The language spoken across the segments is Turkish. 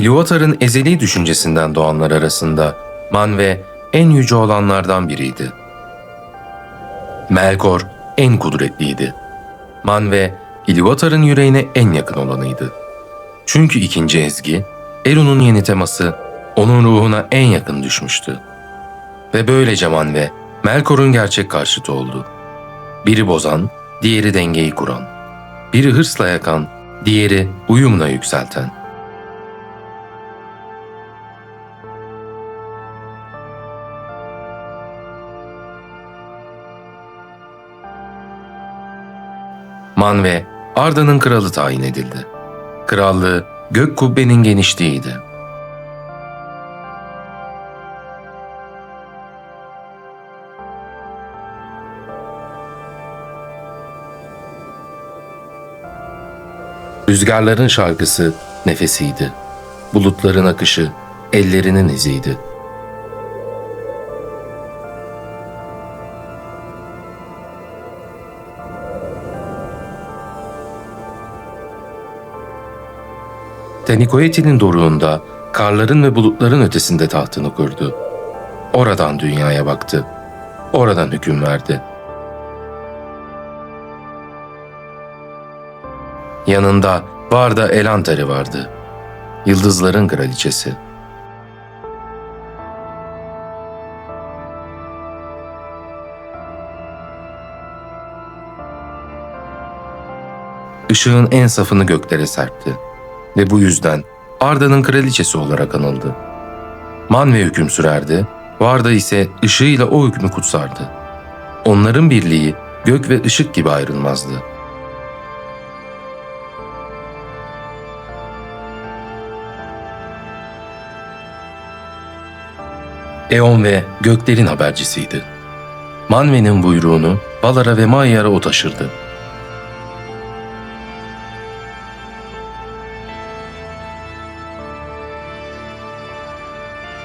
Ilúvatar'ın ezeli düşüncesinden doğanlar arasında Manve en yüce olanlardan biriydi. Melkor en kudretliydi. Manve, Ilúvatar'ın yüreğine en yakın olanıydı. Çünkü ikinci ezgi, Eru'nun yeni teması onun ruhuna en yakın düşmüştü. Ve böylece Manve, Melkor'un gerçek karşıtı oldu. Biri bozan, diğeri dengeyi kuran. Biri hırsla yakan, diğeri uyumla yükselten. Manve, Arda'nın kralı tayin edildi. Krallığı gök kubbenin genişliğiydi. Rüzgarların şarkısı nefesiydi. Bulutların akışı ellerinin iziydi. Tenikoeti'nin doruğunda karların ve bulutların ötesinde tahtını kurdu. Oradan dünyaya baktı. Oradan hüküm verdi. Yanında Varda Elantari vardı. Yıldızların kraliçesi. Işığın en safını göklere serpti ve bu yüzden Arda'nın kraliçesi olarak anıldı. Manve hüküm sürerdi, Varda ise ışığıyla o hükmü kutsardı. Onların birliği gök ve ışık gibi ayrılmazdı. Eon ve göklerin habercisiydi. Manve'nin buyruğunu Valar'a ve Mayyar'a o taşırdı.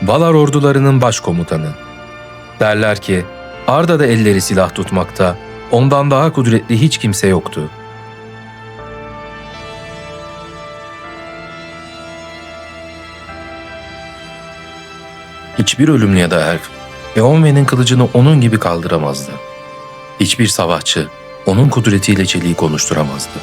Valar ordularının başkomutanı. Derler ki, Arda'da elleri silah tutmakta, ondan daha kudretli hiç kimse yoktu. Hiçbir ölümlü ya da elf, Eonwen'in kılıcını onun gibi kaldıramazdı. Hiçbir savaşçı, onun kudretiyle çeliği konuşturamazdı.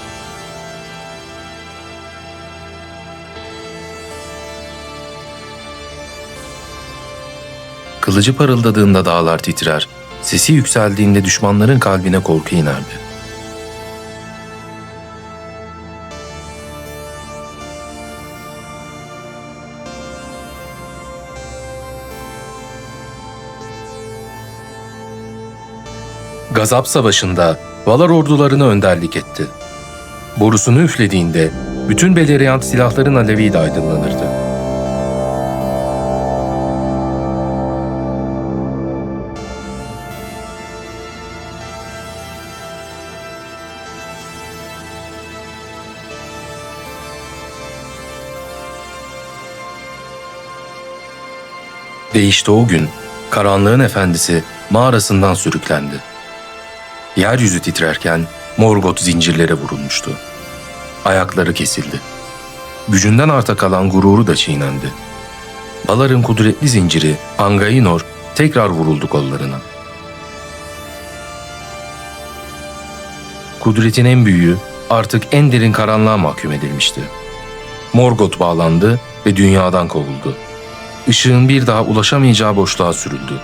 Kılıcı parıldadığında dağlar titrer, sesi yükseldiğinde düşmanların kalbine korku inerdi. Gazap Savaşı'nda Valar ordularına önderlik etti. Borusunu üflediğinde bütün Beleriand silahların aleviyle aydınlanırdı. Ve işte o gün karanlığın efendisi mağarasından sürüklendi. Yeryüzü titrerken Morgoth zincirlere vurulmuştu. Ayakları kesildi. Gücünden arta kalan gururu da çiğnendi. Balar'ın kudretli zinciri Angainor tekrar vuruldu kollarına. Kudretin en büyüğü artık en derin karanlığa mahkum edilmişti. Morgoth bağlandı ve dünyadan kovuldu. Işığın bir daha ulaşamayacağı boşluğa sürüldü.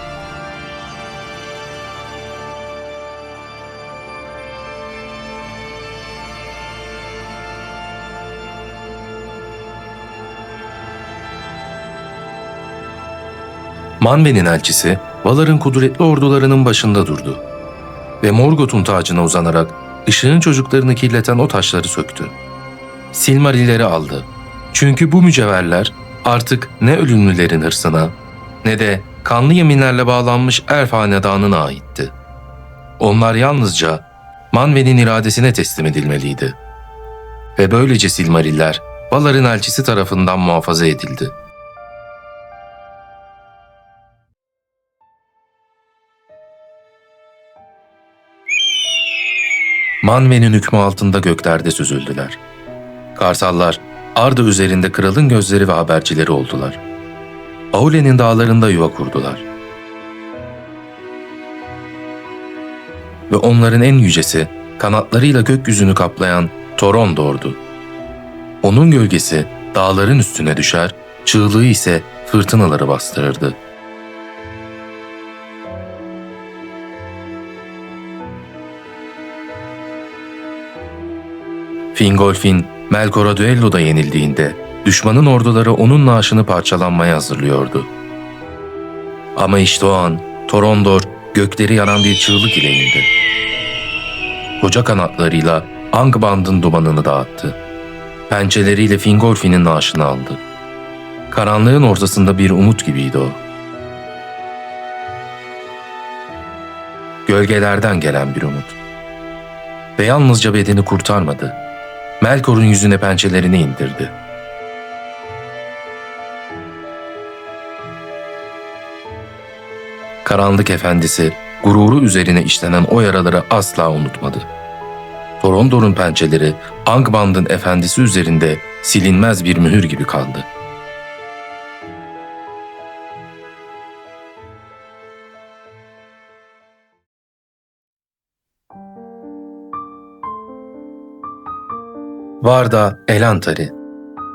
Manve'nin elçisi Valar'ın kudretli ordularının başında durdu ve Morgoth'un tacına uzanarak ışığın çocuklarını kirleten o taşları söktü. Silmarilleri aldı. Çünkü bu mücevherler artık ne ölümlülerin hırsına ne de kanlı yeminlerle bağlanmış Elf hanedanına aitti. Onlar yalnızca Manve'nin iradesine teslim edilmeliydi. Ve böylece Silmariller Valar'ın elçisi tarafından muhafaza edildi. Manve'nin hükmü altında göklerde süzüldüler. Karsallar ardı üzerinde kralın gözleri ve habercileri oldular. Aule'nin dağlarında yuva kurdular. Ve onların en yücesi kanatlarıyla gökyüzünü kaplayan Torondor'du. Onun gölgesi dağların üstüne düşer, çığlığı ise fırtınaları bastırırdı. Fingolfin, Melkor'a düelloda yenildiğinde düşmanın orduları onun naaşını parçalanmaya hazırlıyordu. Ama işte o an Torondor gökleri yaran bir çığlık ile indi. Koca kanatlarıyla Angband'ın dumanını dağıttı. Pençeleriyle Fingolfin'in naaşını aldı. Karanlığın ortasında bir umut gibiydi o. Gölgelerden gelen bir umut. Ve yalnızca bedeni kurtarmadı. Melkor'un yüzüne pençelerini indirdi. Karanlık efendisi gururu üzerine işlenen o yaraları asla unutmadı. Torondor'un pençeleri Angband'ın efendisi üzerinde silinmez bir mühür gibi kaldı. Varda Elantari,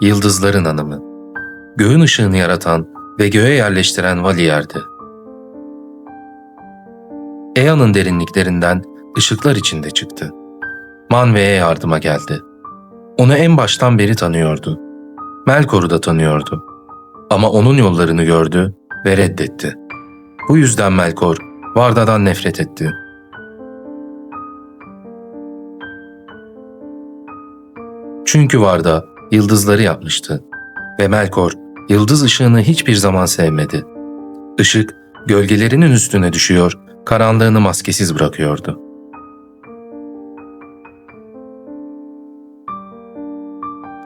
Yıldızların Hanımı, göğün ışığını yaratan ve göğe yerleştiren Valiyer'di. Ea'nın derinliklerinden ışıklar içinde çıktı. Manve'ye yardıma geldi. Onu en baştan beri tanıyordu. Melkor'u da tanıyordu. Ama onun yollarını gördü ve reddetti. Bu yüzden Melkor, Varda'dan nefret etti. Çünkü Varda yıldızları yapmıştı ve Melkor yıldız ışığını hiçbir zaman sevmedi. Işık gölgelerinin üstüne düşüyor, karanlığını maskesiz bırakıyordu.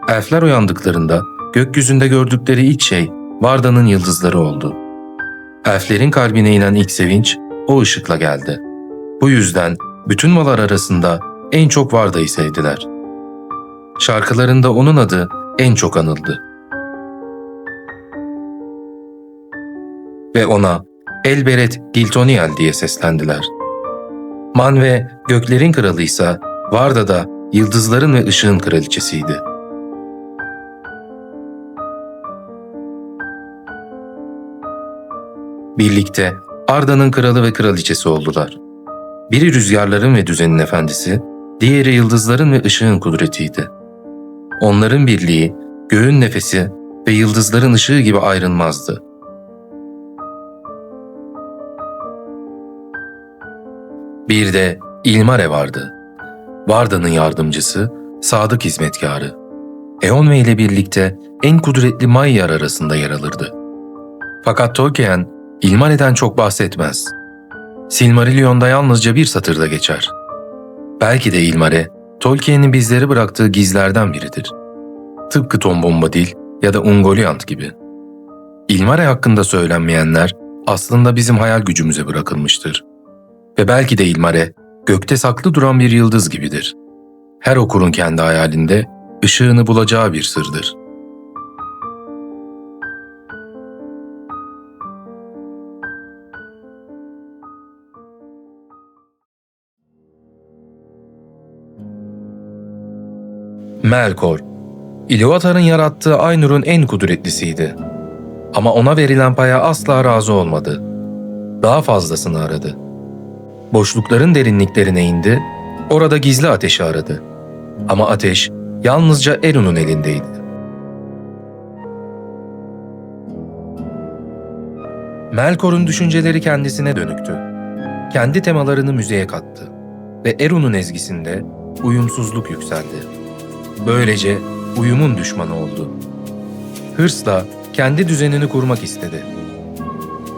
Elfler uyandıklarında gökyüzünde gördükleri ilk şey Varda'nın yıldızları oldu. Elflerin kalbine inen ilk sevinç o ışıkla geldi. Bu yüzden bütün malar arasında en çok Varda'yı sevdiler. Şarkılarında onun adı en çok anıldı. Ve ona Elberet Giltoniel diye seslendiler. Manve göklerin kralıysa Varda da yıldızların ve ışığın kraliçesiydi. Birlikte Arda'nın kralı ve kraliçesi oldular. Biri rüzgarların ve düzenin efendisi, diğeri yıldızların ve ışığın kudretiydi. Onların birliği, göğün nefesi ve yıldızların ışığı gibi ayrılmazdı. Bir de İlmare vardı. Varda'nın yardımcısı, sadık hizmetkarı. Eonve ile birlikte en kudretli Mayyar arasında yer alırdı. Fakat Tolkien, İlmare'den çok bahsetmez. Silmarillion'da yalnızca bir satırda geçer. Belki de İlmare, Tolkien'in bizlere bıraktığı gizlerden biridir. Tıpkı Tom Bombadil ya da Ungoliant gibi. İlmare hakkında söylenmeyenler aslında bizim hayal gücümüze bırakılmıştır. Ve belki de İlmare, gökte saklı duran bir yıldız gibidir. Her okurun kendi hayalinde ışığını bulacağı bir sırdır. Melkor, İlúvatar'ın yarattığı Aynur'un en kudretlisiydi. Ama ona verilen paya asla razı olmadı. Daha fazlasını aradı. Boşlukların derinliklerine indi, orada gizli ateşi aradı. Ama ateş yalnızca Elun'un elindeydi. Melkor'un düşünceleri kendisine dönüktü. Kendi temalarını müzeye kattı ve Erun'un ezgisinde uyumsuzluk yükseldi. Böylece uyumun düşmanı oldu. Hırsla kendi düzenini kurmak istedi.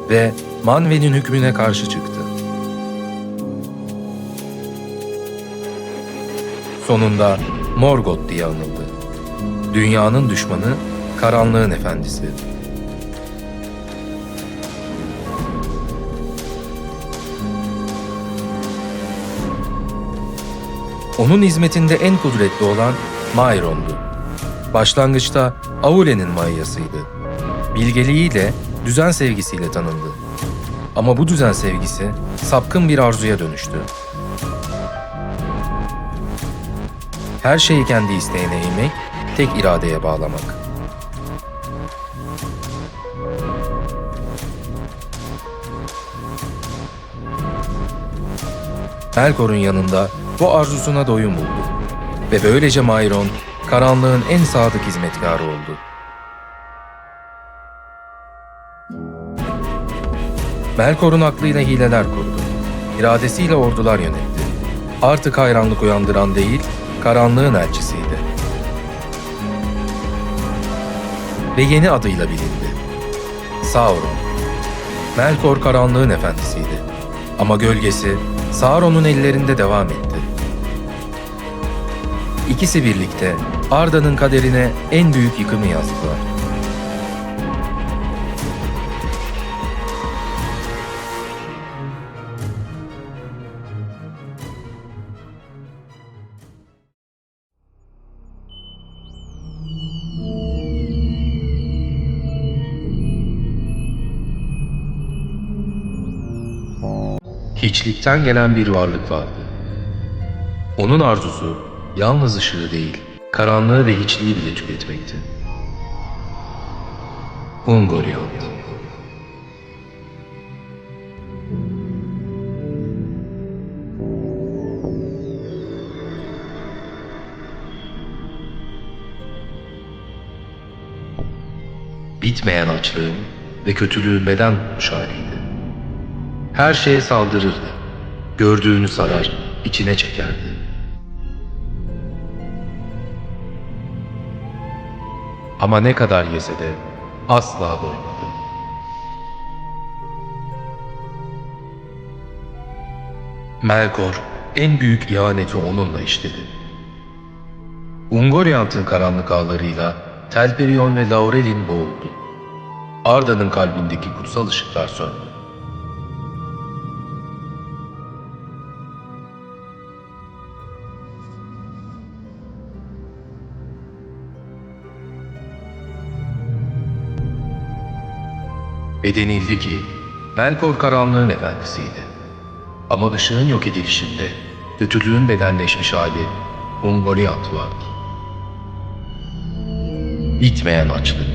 Ve Manve'nin hükmüne karşı çıktı. Sonunda Morgoth diye anıldı. Dünyanın düşmanı, karanlığın efendisi. Onun hizmetinde en kudretli olan Mairon'du. Başlangıçta Aule'nin manyasıydı. Bilgeliğiyle, düzen sevgisiyle tanındı. Ama bu düzen sevgisi sapkın bir arzuya dönüştü. Her şeyi kendi isteğine eğmek, tek iradeye bağlamak. Melkor'un yanında bu arzusuna doyum buldu. Ve böylece Mayron, karanlığın en sadık hizmetkarı oldu. Melkor'un aklıyla hileler kurdu. İradesiyle ordular yönetti. Artık hayranlık uyandıran değil, karanlığın elçisiydi. Ve yeni adıyla bilindi. Sauron. Melkor karanlığın efendisiydi. Ama gölgesi Sauron'un ellerinde devam etti. İkisi birlikte Arda'nın kaderine en büyük yıkımı yazdılar. Hiçlikten gelen bir varlık vardı. Onun arzusu yalnız ışığı değil, karanlığı ve hiçliği bile tüketmekti. Ungoliant. Bitmeyen açlığın ve kötülüğün beden bulmuş haliydi. Her şeye saldırırdı. Gördüğünü sarar, içine çekerdi. Ama ne kadar yese de asla doymadı. Melkor en büyük ihaneti onunla işledi. Ungoliant'ın karanlık ağlarıyla Telperion ve Laurelin boğuldu. Arda'nın kalbindeki kutsal ışıklar söndü. Ve denildi ki Melkor karanlığın efendisiydi. Ama ışığın yok edilişinde kötülüğün bedenleşmiş hali Ungoliant vardı. Bitmeyen açlık,